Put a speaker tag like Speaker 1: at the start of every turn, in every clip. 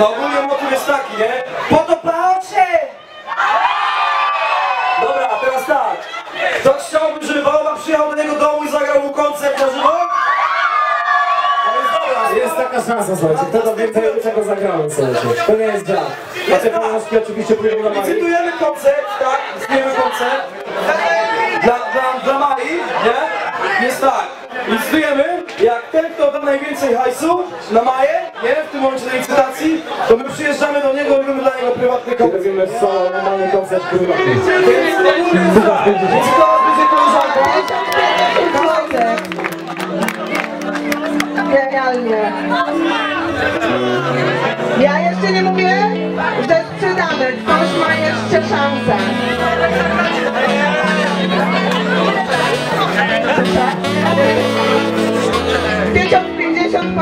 Speaker 1: No ogólnie motyw jest taki, nie? Podobało się! Dobra, teraz tak. Ktoś chciałby, żeby Baoba przyjechał do niego domu i zagrał mu koncert na żywo? To jest dobra.
Speaker 2: Jest taka szansa, słuchajcie. Kto to więcej czego zagrałem, słuchajcie. To nie jest żart. A te pieniążki oczywiście pójdą na Mari.
Speaker 1: Licytujemy koncert, tak? Licytujemy koncert. Dla, dla, dla Mai, nie? Jest tak. Licytujemy, jak ten, kto najwięcej hajsu na Maję, nie? W tym momencie licytacji, to my przyjeżdżamy do niego i robimy dla niego prywatny koncert.
Speaker 2: robimy solo, normalny koncert prywatny.
Speaker 1: Więc ogólnie jest tak. Licytować będzie koleżanką.
Speaker 3: Genialnie. Ja jeszcze nie mówię, że sprzedamy. Ktoś ma jeszcze szansę.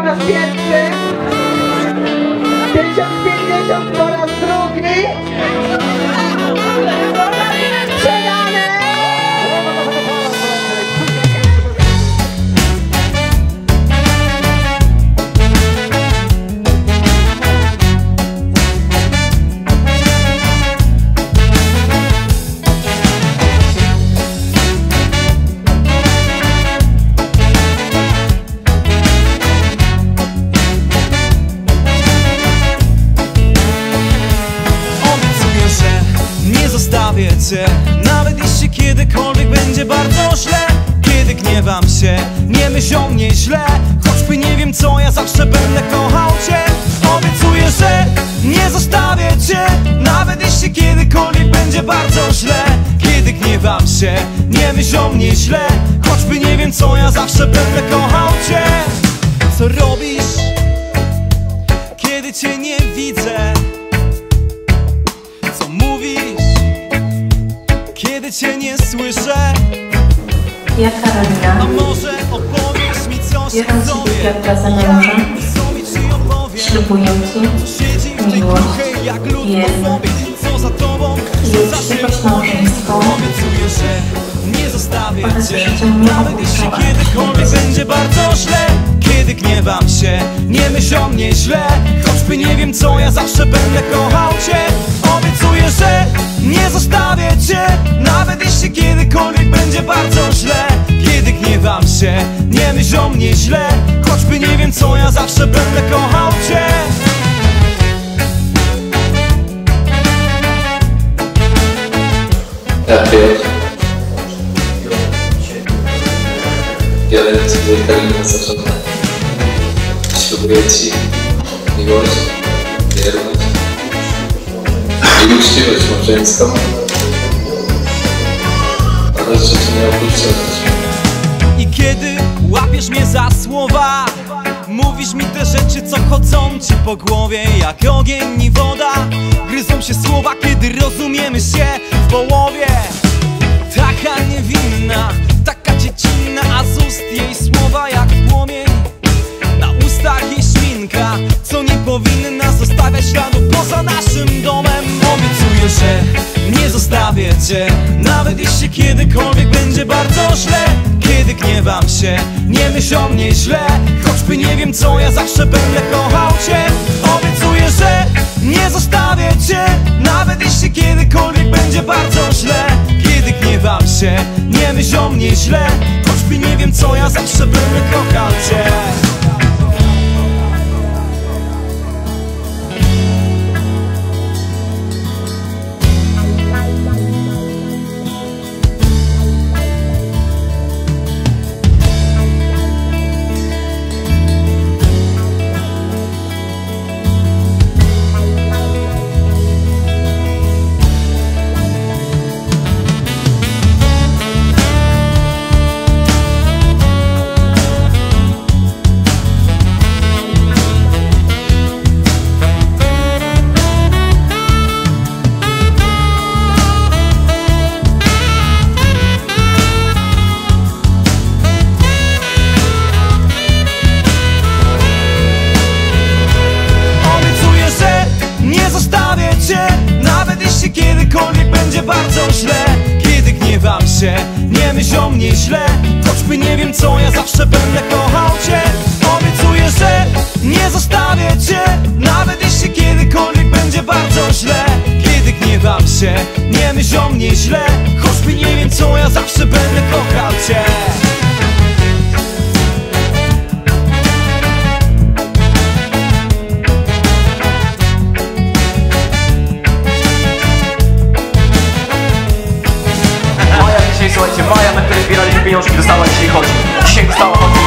Speaker 4: na święty 1050 Nawet jeśli kiedykolwiek będzie bardzo źle Kiedy gniewam się, nie myśl o mnie źle. Choćby nie wiem co, ja zawsze będę kochał cię. Obiecuję, że nie zostawię cię. Nawet jeśli kiedykolwiek będzie bardzo źle Kiedy gniewam się, nie myśl o mnie źle. Choćby nie wiem co, ja zawsze będę kochał cię. Co robisz, kiedy cię nie widzę? Cię nie słyszę?
Speaker 5: Ja Karolina,
Speaker 4: A może opowiesz mi coś
Speaker 5: Bieram
Speaker 4: o sobie?
Speaker 5: kwiatka za męża. Ślubuję Ci
Speaker 4: Siedzi w tej
Speaker 5: miłość, wierność
Speaker 4: że nie zostawię
Speaker 5: oraz
Speaker 4: cię.
Speaker 5: życia nie
Speaker 4: Nawet jeśli
Speaker 5: opuszczała.
Speaker 4: kiedykolwiek będzie bardzo źle Kiedy gniewam się, nie myśl o mnie źle. Choćby nie wiem co, ja zawsze będę kochał cię będzie bardzo źle Kiedy gniewam się, nie myśl o mnie źle Choćby nie wiem co, ja zawsze będę kochał cię
Speaker 6: Ja Piotr. Biorę Ciebie Karolina za żonę. Ślubuję Ci miłość, wierność i uczciwość małżeńską
Speaker 4: I kiedy łapiesz mnie za słowa Mówisz mi te rzeczy, co chodzą ci po głowie Jak ogień i woda. Gryzą się słowa, kiedy rozumiemy się w połowie. Taka niewinna, taka dziecinna A z ust jej słowa jak płomień. Na ustach jej szminka Co nie powinna zostawiać śladu poza naszym domem. Obiecuję, że Nawet jeśli kiedykolwiek będzie bardzo źle Kiedy gniewam się, nie myśl o mnie źle Choćby nie wiem co, ja zawsze będę kochał cię. Obiecuję, że nie zostawię cię Nawet jeśli kiedykolwiek będzie bardzo źle Kiedy gniewam się, nie myśl o mnie źle Choćby nie wiem co, ja zawsze będę kochał cię się, nie myśl o mnie źle Choćby nie wiem co, ja zawsze będę kochał cię. Obiecuję, że nie zostawię cię Nawet jeśli kiedykolwiek będzie bardzo źle. Kiedy gniewam się, nie myśl o mnie źle Choćby nie wiem co, ja zawsze będę kochał cię
Speaker 7: 到好。